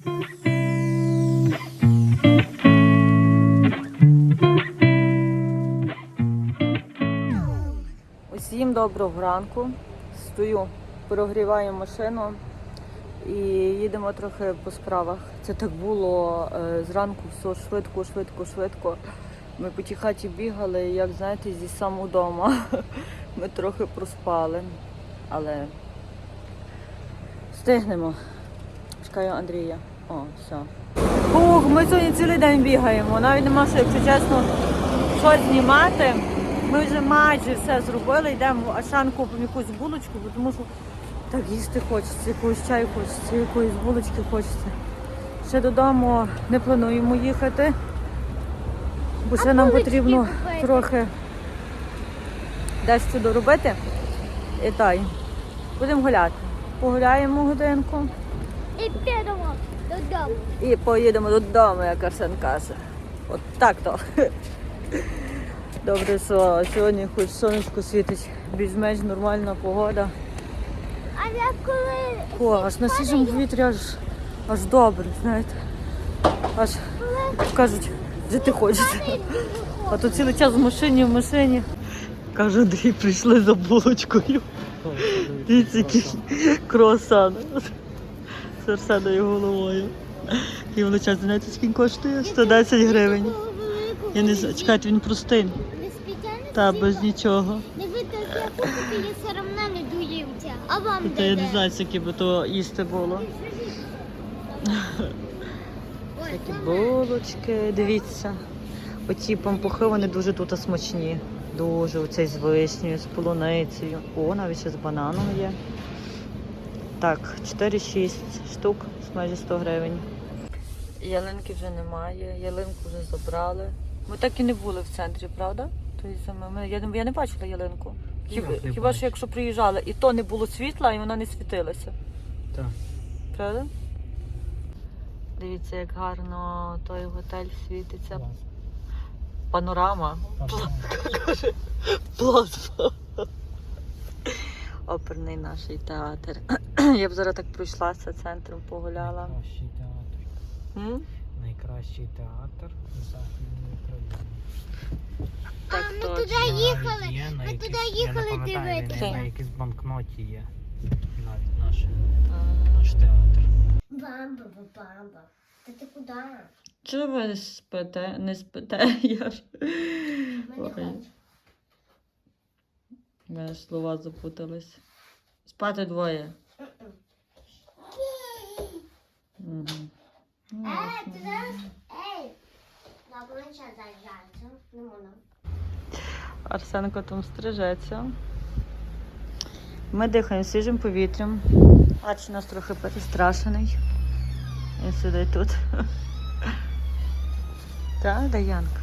Усім доброго ранку. Стою, прогріваю машину і їдемо трохи по справах. Це так було е, зранку все швидко, швидко, швидко. Ми по тій хаті бігали, як знаєте, зі самого дому. Ми трохи проспали, але встигнемо. Чекаю Андрія. О, все. Ух, ми сьогодні цілий день бігаємо. Навіть нема що, якщо чесно, щось знімати. Ми вже майже все зробили, йдемо в Ашан купимо якусь булочку, бо тому що так їсти хочеться, якогось чаю хочеться, якоїсь булочки хочеться. Ще додому не плануємо їхати, бо ще нам потрібно трохи дещо доробити. І та й будемо гуляти. Погуляємо годинку І підемо додому. і поїдемо додому, як Арсен каже. От так то. Добре, що сьогодні хоч сонечко світить, більш-менш нормальна погода. А я коли О, аж на свіжому повітрі аж, аж добре, знаєте. Аж кажуть, жити хочеться. А то цілий час в машині, в машині. Каже, Андрій, прийшли за булочкою. Дивіться, який круасан з Арсеною головою. І величезний, знаєте, скільки коштує? 110 гривень. Я не знаю, чекайте, він простий. Та без нічого. не я купити, я все одно не доїмся. А вам Та я не знаю, скільки би то їсти було. Такі булочки, дивіться. Оці пампухи, вони дуже тут смачні. Дуже оцей з вишнею, з полуницею. О, навіть ще з бананом є. Так, 4-6 штук з майже 100 гривень. Ялинки вже немає, ялинку вже забрали. Ми так і не були в центрі, правда? Тобто, ми- ми- я, не- я не бачила ялинку. Хіба, не хіба що якщо приїжджали, і то не було світла, і вона не світилася. Так. Правда? Дивіться, як гарно той готель світиться. Панорама. Пошла. Плазма. Оперний наш театр. Я б зараз так пройшлася центром, погуляла. Найкращий театр. М? Найкращий театр Західної України. Так А, ми точно. туди їхали. Навіть є на Ми якійсь- туди я не їхали пам'ятаю, він дивитися. На якійсь банкноті є. Навіть наш, наш театр. Бамба, бамба. Та ти куди? Чого ви спите? Не спите? Я ж. Ми не Ой. хочемо. У мене слова запутались. Спати двоє. Угу. Е, ти зараз? Ей! На плече заїжджається. Не можна. Арсенко там стрижеться. Ми дихаємо свіжим повітрям. Арч у нас трохи перестрашений. Він сидить тут. Так, Даянка?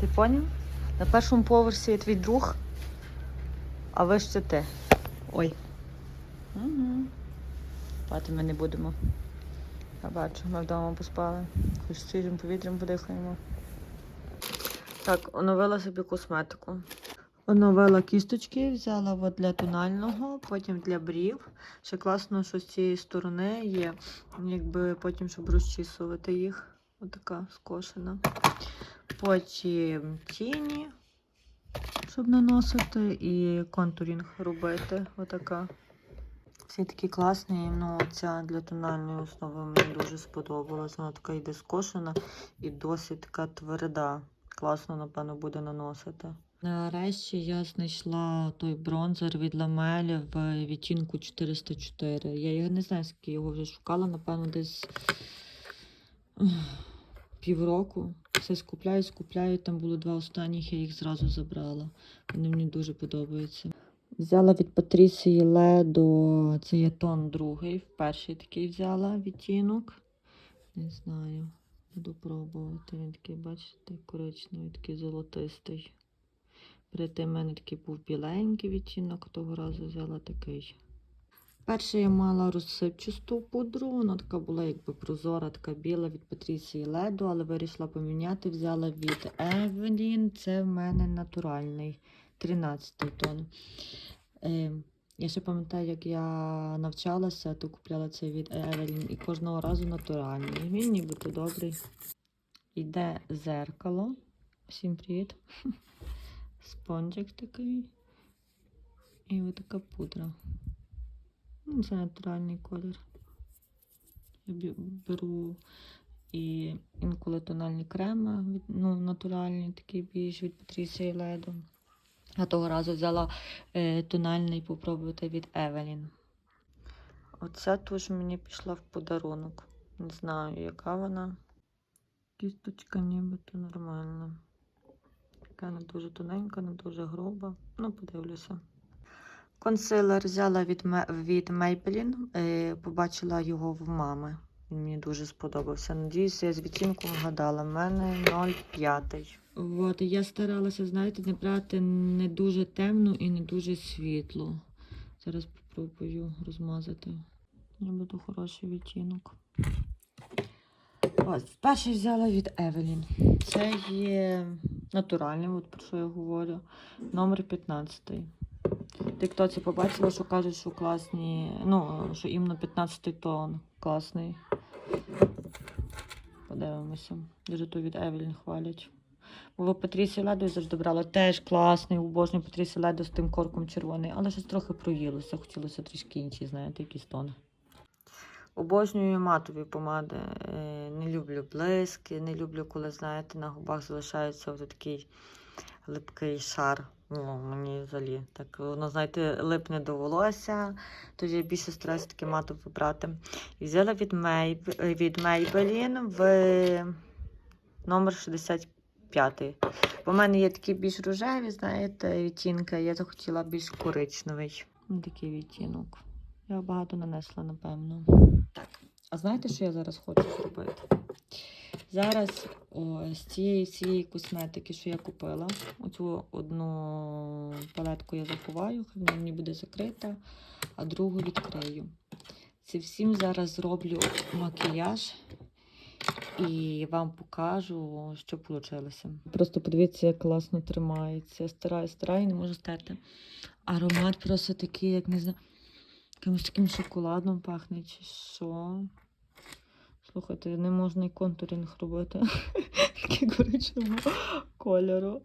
Ти поняв? На першому поверсі є твій друг, а вище ти. Ой. Угу. Спати ми не будемо. Я бачу, ми вдома поспали. Хоч свіжим повітрям подихаємо. Так, оновила собі косметику. Оновила кісточки, взяла от для тонального, потім для брів. Ще класно, що з цієї сторони є, якби потім, щоб розчісувати їх. Отака скошена. Потім тіні, щоб наносити, і контурінг робити. Отака. Всі такі класні, ну ця для тональної основи мені дуже сподобалась. Вона така йде скошена і досить така тверда. Класно, напевно, буде наносити. Нарешті я знайшла той бронзер від Ламелі в відтінку 404. Я його не знаю, скільки його вже шукала, напевно, десь півроку. Все скупляю, скупляю. Там було два останніх, я їх зразу забрала. Вони мені дуже подобаються. Взяла від Патрісії Ледо, це є тон другий, перший такий взяла відтінок. Не знаю, буду пробувати. Він такий, бачите, коричневий, такий золотистий. Перед тим в мене такий був біленький відтінок, того разу взяла такий. Перше я мала розсипчасту пудру, вона така була якби прозора, така біла від Патрісії Ледо, але вирішила поміняти. Взяла від Evelyn, це в мене натуральний 13 тон. Е, Я ще пам'ятаю, як я навчалася, то купляла цей від Evelyn і кожного разу натуральний. Він нібито добрий. Йде зеркало. Всім привіт. Спонжик такий. І отака пудра. Ну, Це натуральний колір. Я беру і інколи тональні креми, ну, натуральні, такі більш від Патрісії Леду. А того разу взяла е, тональний попробувати від Evelyn. Оця туш мені пішла в подарунок. Не знаю, яка вона. Кісточка нібито нормальна. Така не дуже тоненька, не дуже груба. Ну, подивлюся. Консилер взяла від, від Maybelline, е, побачила його в мами. Мені дуже сподобався. Надіюся, я з відтінком вгадала. У мене 0,5. От, я старалася, знаєте, не брати не дуже темну і не дуже світлу. Зараз спробую розмазати. Я буду хороший відтінок. Ось, перший взяла від Evelyn. Це є натуральний, от про що я говорю. Номер 15. Тіктоці побачила, що кажуть, що класні, ну, що іменно 15 тон класний. Подивимося. Дуже то від Evelyn хвалять. Бо Патрісі Ледо завжди брала теж класний, обожнюю Патрісі Ледо з тим корком червоний, але щось трохи проїлося, хотілося трішки інші, знаєте, якісь тони. Обожнюю матові помади. Е, Не люблю блиски, не люблю, коли, знаєте, на губах залишається такий липкий шар. Ну, мені взагалі так воно, знаєте, липне до волосся. Тоді більше стараюся таке матове брати. І взяла від, Мейб... від Maybelline в номер 65. Бо в мене є такі більш рожеві, знаєте, відтінки. Я захотіла більш коричневий. Такий відтінок. Я багато нанесла, напевно. Так. А знаєте, що я зараз хочу зробити? Зараз о, з цієї всієї косметики, що я купила, оцю одну палетку я заховаю, вона мені буде закрита, а другу відкрию. Це всім зараз зроблю макіяж і вам покажу, що вийшло. Просто подивіться, як класно тримається. Стараю, стараю, не можу стерти. Аромат просто такий, як не знаю, якимось таким шоколадом пахне, чи що. Слухайте, не можна і контуринг робити. Такий коричневого кольору.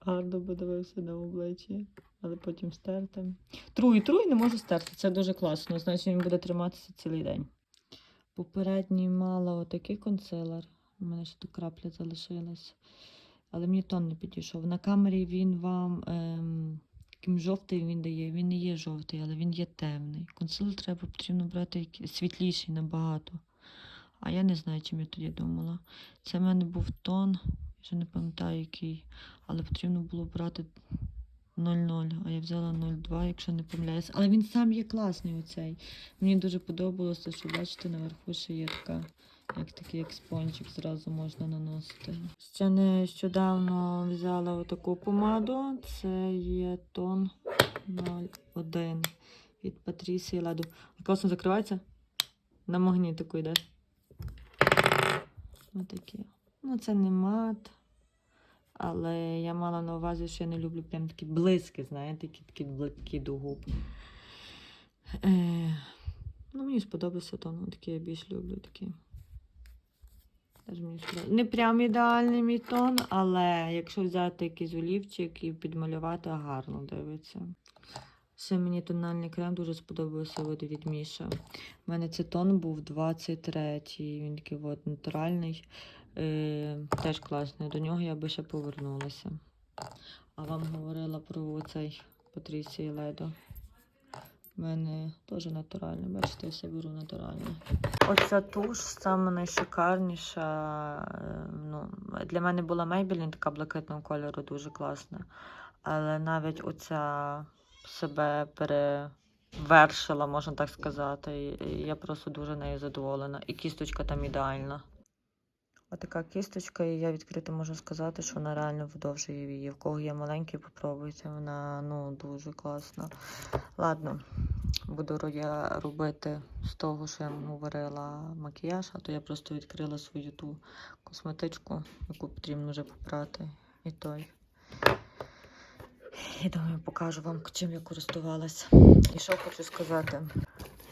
Гарно би дивився на обличчі, але потім стерти. Труй, труй не можу стерти. Це дуже класно. Значить, він буде триматися цілий день. Попередній мала отакий консилер. У мене ще тут крапля залишилась. Але мені тон не підійшов. На камері він вам ем, таким жовтий він дає. Він не є жовтий, але він є темний. Консилер треба потрібно брати світліший набагато. А я не знаю, чим я тоді думала. Це в мене був тон, вже не пам'ятаю який, але потрібно було брати 0,0, а я взяла 0,2, якщо не помиляюся. Але він сам є класний оцей. Мені дуже подобалося, що бачите, наверху ще є така, як такий як спончик, зразу можна наносити. Ще нещодавно взяла отаку помаду. Це є тон 01 від Патрісії Ладу. Класно закривається? На магнітику йде. Отакі. Ну, це не мат. Але я мала на увазі, що я не люблю прям такі блиски, знаєте, такі такі близькі до губ. Е, ну, мені сподобався тон, такий я більш люблю такі. Не прям ідеальний мій тон, але якщо взяти якийсь олівчик і підмалювати, гарно дивиться. Ще мені тональний крем дуже сподобався от від Міша. У мене цей тон був 23-й, він такий от натуральний. Е, теж класний. До нього я би ще повернулася. А вам говорила про цей Патрісії Ледо. У мене теж натуральний. Бачите, я все беру натуральний. Оця туш саме найшикарніша. е, Ну, для мене була Maybelline така блакитного кольору, дуже класна. Але навіть оця себе перевершила, можна так сказати. Я просто дуже нею задоволена. І кісточка там ідеальна. Отака кісточка, і я відкрито можу сказати, що вона реально видовжує вії. В кого є маленький, попробуйте. Вона ну дуже класна. Ладно, буду я робити з того, що я вам говорила макіяж, а то я просто відкрила свою ту косметичку, яку потрібно вже попрати. І той. Я думаю, покажу вам, чим я користувалася. І що хочу сказати.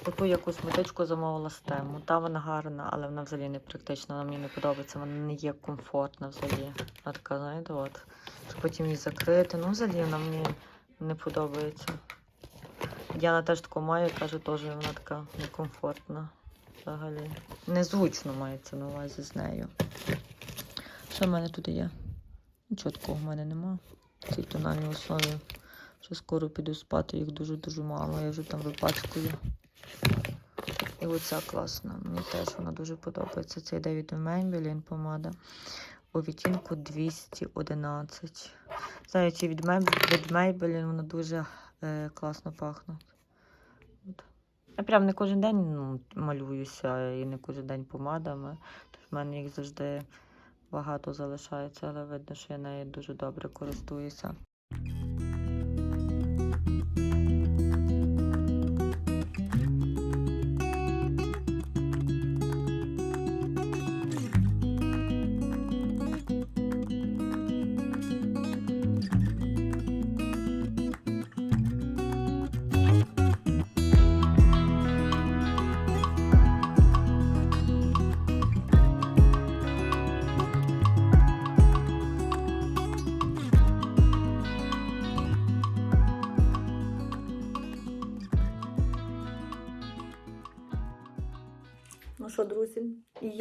Таку я косметичку замовила з тему. Та вона гарна, але вона взагалі не практична, вона мені не подобається, вона не є комфортна взагалі. Вона така, знаєте, от. Щоб потім її закрити. Ну, взагалі вона мені не подобається. Діана теж таку має, каже, теж вона така некомфортна. Взагалі. Незручно мається на увазі з нею. Що в мене тут є? Нічого такого в мене нема. Цій тональній основі. Що скоро піду спати, їх дуже-дуже мало. Я вже там випачкую. І оця класна. Мені теж вона дуже подобається. Це йде від Maybelline помада. У відтінку 211. Знаючи від, Mab- від Maybelline вона дуже е, класно пахне. Я прям не кожен день ну, малююся і не кожен день помадами. Тож в мене їх завжди багато залишається, але видно, що я нею дуже добре користуюся.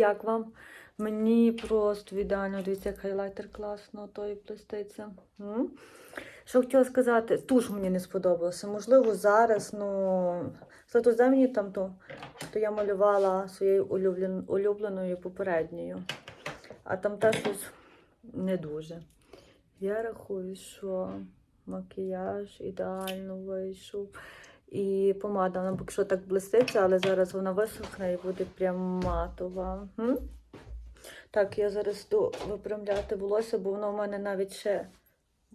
Як вам? Мені просто ідеально дивіться, як хайлайтер класно, тої блиститься. М? Що хотіла сказати, туш мені не сподобалося. Можливо, зараз, ну, мені там то, то я малювала своєю улюблен- улюбленою попередньою. А там теж щось не дуже. Я рахую, що макіяж ідеально вийшов. І помада, вона поки що так блиститься, але зараз вона висохне і буде прям матова. М? Так, я зараз йду випрямляти волосся, бо воно в мене навіть ще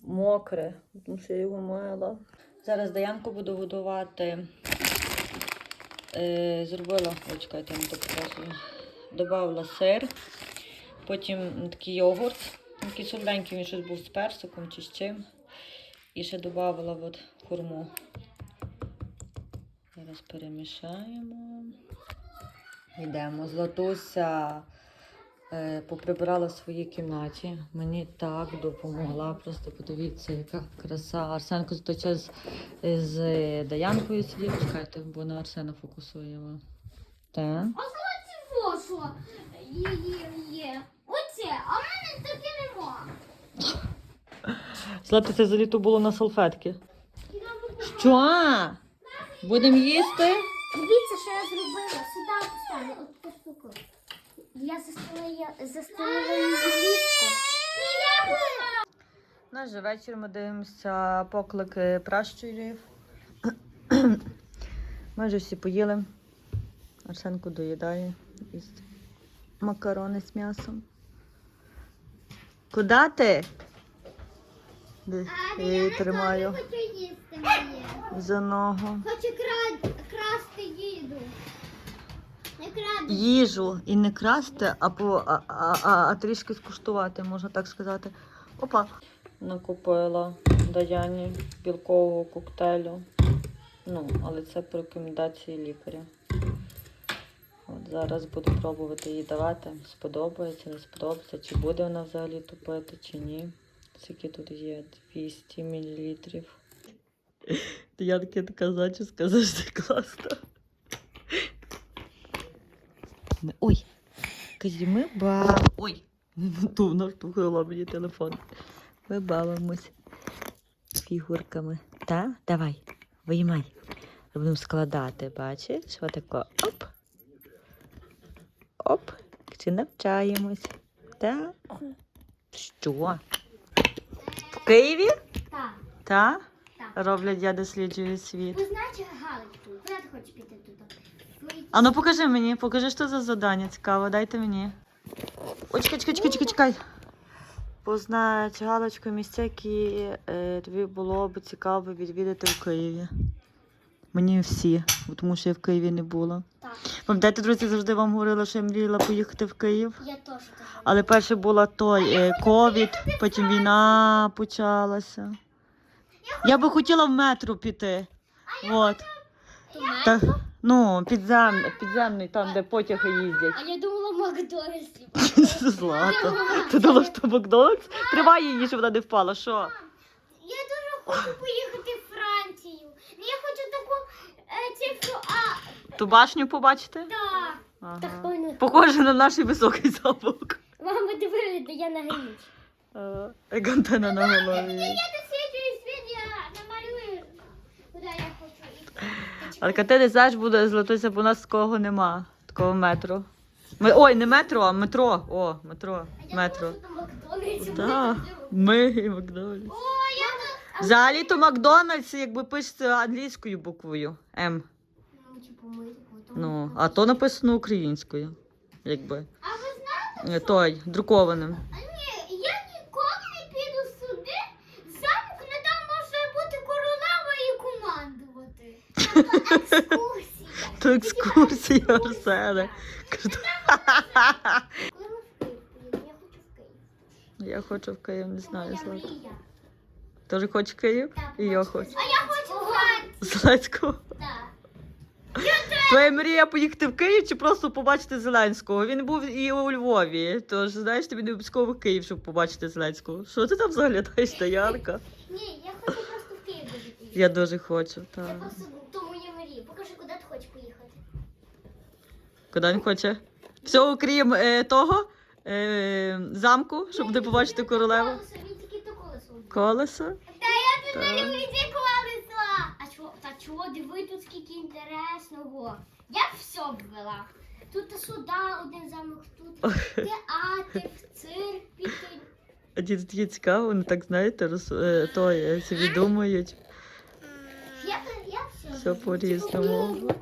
мокре, тому що я його мила. Зараз Даянку буду годувати. Е, зробила, чекайте, я вам так показую. Добавила сир, потім такий йогурт, такий солоденький, він щось був з персиком чи з чим. І ще додавала хурму. Зараз перемішаємо. Йдемо. Златуся е, поприбирала в своїй кімнаті. Мені так допомогла. Просто подивіться, яка краса. Арсенко за той час з Даянкою сидів. Чекайте, бо на Арсена фокусуємо. Так. О, що? Є, є, є. Оце, а в мене таке нема. Злати, це заліто було на салфетки. Що? Будемо їсти? Дивіться, що я зробила. Сюди поставлю. От штуку. Я застелила, застелила її ліжко. Наш же вечір ми дивимося поклики пращурів. Ми вже всі поїли. Арсенко доїдає із макарони з м'ясом. Куди ти? Де- Я її тримаю хочу їсти моє. за ногу. Хочу кра... красти їду. Не краду. Їжу і не красти, а, по, а, а, а, а трішки скуштувати, можна так сказати. Опа. Накупила Даяні білкового коктейлю. Ну, але це по рекомендації лікаря. От зараз буду пробувати її давати. Сподобається, не сподобається, чи буде вона взагалі тупити, чи ні. Скільки тут є 200 мл. Янки така зачіска завжди класна. Ой, ми ба. Ой, ту вона мені телефон. Ми бавимось фігурками. Та? Давай, виймай. Будемо складати, бачиш? Отако. Оп. Оп. Чи навчаємось. Та? Що? Києві? Так. Так? Так. Роблять я досліджую світ. Ви знаєте галочку? Куди ти хочеш піти туди? А ну покажи мені, покажи, що за завдання цікаво, дайте мені. Ой, чекай, чекай, чекай, чекай, чекай. Познач галочку місця, які е, тобі було б цікаво відвідати в Києві. Мені всі, тому що я в Києві не була. Так. Пам'ятаєте, друзі, завжди вам говорила, що я мріяла поїхати в Київ. Я теж так. Але перше була той е, ковід, потім війна почалася. Я би хотіла в метро піти. От. Та, ну, підзем, підземний, там, де потяги їздять. А я думала Макдональдсі. Злата. Ти думала, що Макдональдс? Тривай її, щоб вона не впала. Що? Я дуже хочу поїхати в Францію. Ну, Я хочу таку е, цифру А. Ту башню побачити? Так. Ага. Так. Похоже на наш високий замок. Мама, диви, де я на. Е, Як антенна на голові. Я досвідчую світ, я намалюю, куди я хочу. Але ти не знаєш, буде злотися, бо у нас такого нема. Такого метро. Ми, ой, не метро, а метро. О, метро. Метро. Так, ми і Макдональдс. Взагалі то Макдональдс, якби пишеться англійською буквою М. Ну, а то написано українською. Якби. А ви знаєте, Е, Той, друкованим. ні, я ніколи не піду сюди. Замок не там може бути королева і командувати. Така екскурсія. То екскурсія в Київ поїдемо, я хочу в Київ. Я хочу в Київ, не знаю. Мрія. Теж в Київ? І я хочу. А я хочу Францію. Зеленського. Так. Твоя мрія поїхати в Київ чи просто побачити Зеленського? Він був і у Львові. Тож, знаєш, тобі не обов'язково в Київ, щоб побачити Зеленського. Що ти там заглядаєш, Таярка? Ні, я хочу просто в Київ дуже поїхати. Я дуже хочу, так. просто то моя мрія. Покажи, куди ти хочеш поїхати. Куди він хоче? Все, окрім е, того е, замку, щоб не побачити королеву. Колесо, Він тільки то колесо. Колесо. Та я тут Так. не колеса. А чого, та чого, диви, тут скільки інтересного. Я б все ввела. Тут суда, один замок, тут театр, цирк, піти. А ті такі цікаво, вони так знаєте, роз, е, то, е, собі думають. Я, б- я б все. Все по-різному. Типу.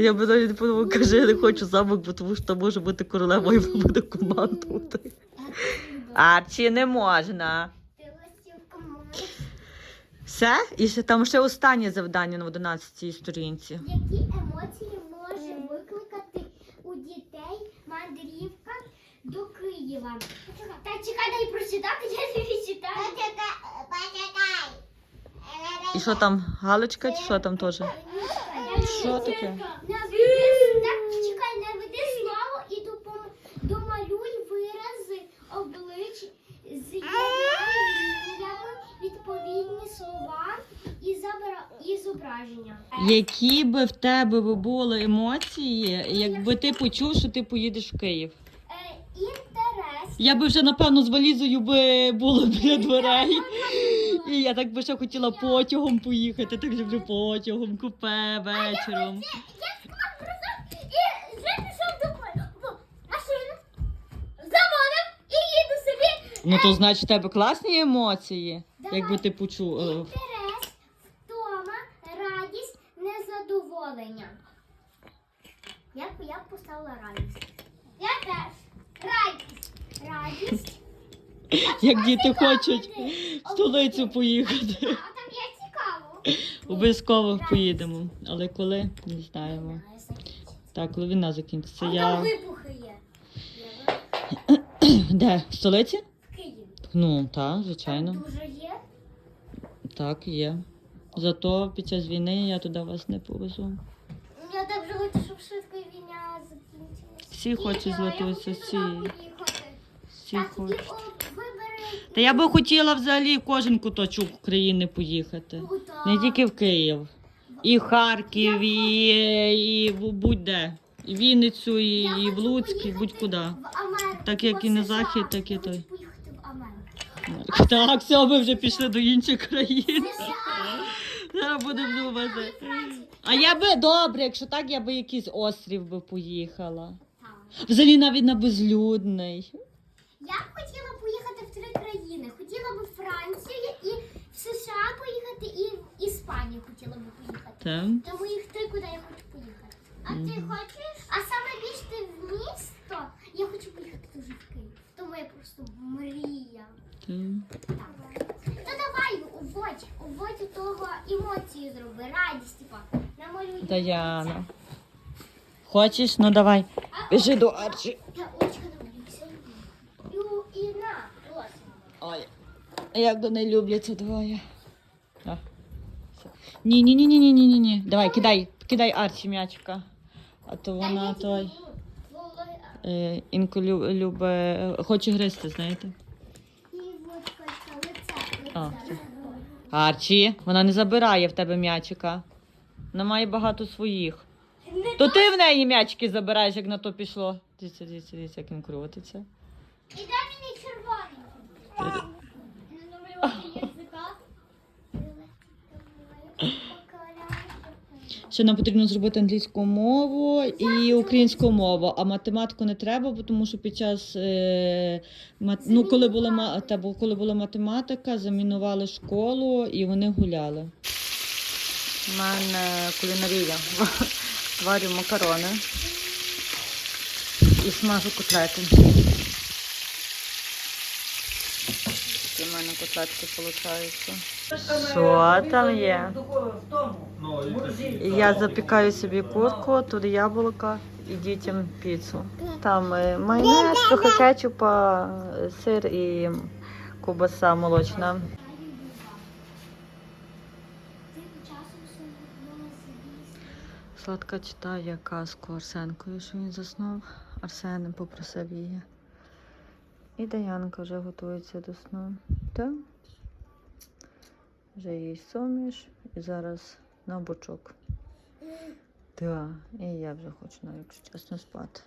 Я би навіть подумала, каже, я не хочу замок, бо тому що там може бути королева і буде командувати. Любила. Арчі не можна. Ти листівка моя. Все? І ще там ще останнє завдання на 11 сторінці. Які емоції може викликати у дітей мандрівка до Києва? Та чекай, дай прочитати, я не відчитаю. Почекай. І що там, галочка, чи що там теж? Що таке? Чекай, наведи слово і домалюй вирази облич з відповідні слова і, і зображення. Які би в тебе були емоції, якби ти почув, що ти поїдеш в Київ? Е, інтерес. Я би вже, напевно, з валізою би була біля дверей. І я так би ще хотіла потягом поїхати, так люблю потягом, купе вечором. Я склав кросовки і їду собі. Ну то значить, в тебе класні емоції, якби ти почув. е, Інтерес, втома, радість, незадоволення. Я, б- я поставила радість. Я теж. Радість. Радість. Як діти хочуть в столицю поїхати. А там є цікаво. Обов'язково поїдемо. Але коли не знаємо. Так, коли війна закінчиться. А там вибухи є. Де? В столиці? В Києві. Ну, так, Там звичайно. дуже є. Так, є. Зато під час війни я туди вас не повезу. Я так же хочу, щоб швидко війна закінчилася. Всі хочуть Я златися, хочу всі. Всі хочуть. Та я би хотіла взагалі в кожен куточок України поїхати. Ну. Не тільки в Київ. І в Харків, і, і в- будь-де. І в Вінницю, і, і в Луцьк, і будь-куди. Так як і на захід, так і той. Так, все, ми вже пішли до інших країн. Зараз будемо думати. А я би добре, якщо так, я би якийсь острів би поїхала. Взагалі навіть на безлюдний. Я б хотіла поїхати в три країни. Хотіла б Францію і в США поїхати, і в Іспанію хотіла б поїхати. Так. Тому їх три, куди я хочу поїхати. А ти хочеш? А саме більш ти в місто, я хочу поїхати дуже в Київ. Тому я просто мрія. Так. Давай, уводь, уводь у того емоції зроби, радість, типа, намалюй. Даяна. Хочеш? Ну давай. Біжи до Арчі. Я очка намалююся. І, і на, ось. Ой. Як вони люблять ці двоє. Ні, ні, ні, ні, ні, ні, ні, ні. Давай, кидай, кидай Арчі м'ячика. А то вона той. Е, інколи люб, любе, хоче гристи, знаєте. А, все. Арчі, вона не забирає в тебе м'ячика. Вона має багато своїх. Не То ти в неї м'ячики забираєш, як на то пішло. Дивіться, дивіться, дивіться, як він крутиться. І дай мені червоний. Ще нам потрібно зробити англійську мову і українську мову, а математику не треба, бо тому що під час е, мат, ну, коли була та, бо коли була математика, замінували школу і вони гуляли. У мене кулінарія. Варю макарони і смажу котлети. В мене котлетки виходять. Що там є? Я запікаю собі курку, туди яблука і дітям піцу. Там е, майонез, трохи кетчупа, сир і ковбаса молочна. Сладка читає казку Арсенкою, що він заснув. Арсен попросив її. І Даянка вже готується до сну. Так вже її суміш і зараз на бочок. Так, і я вже хочу навіть чесно спати.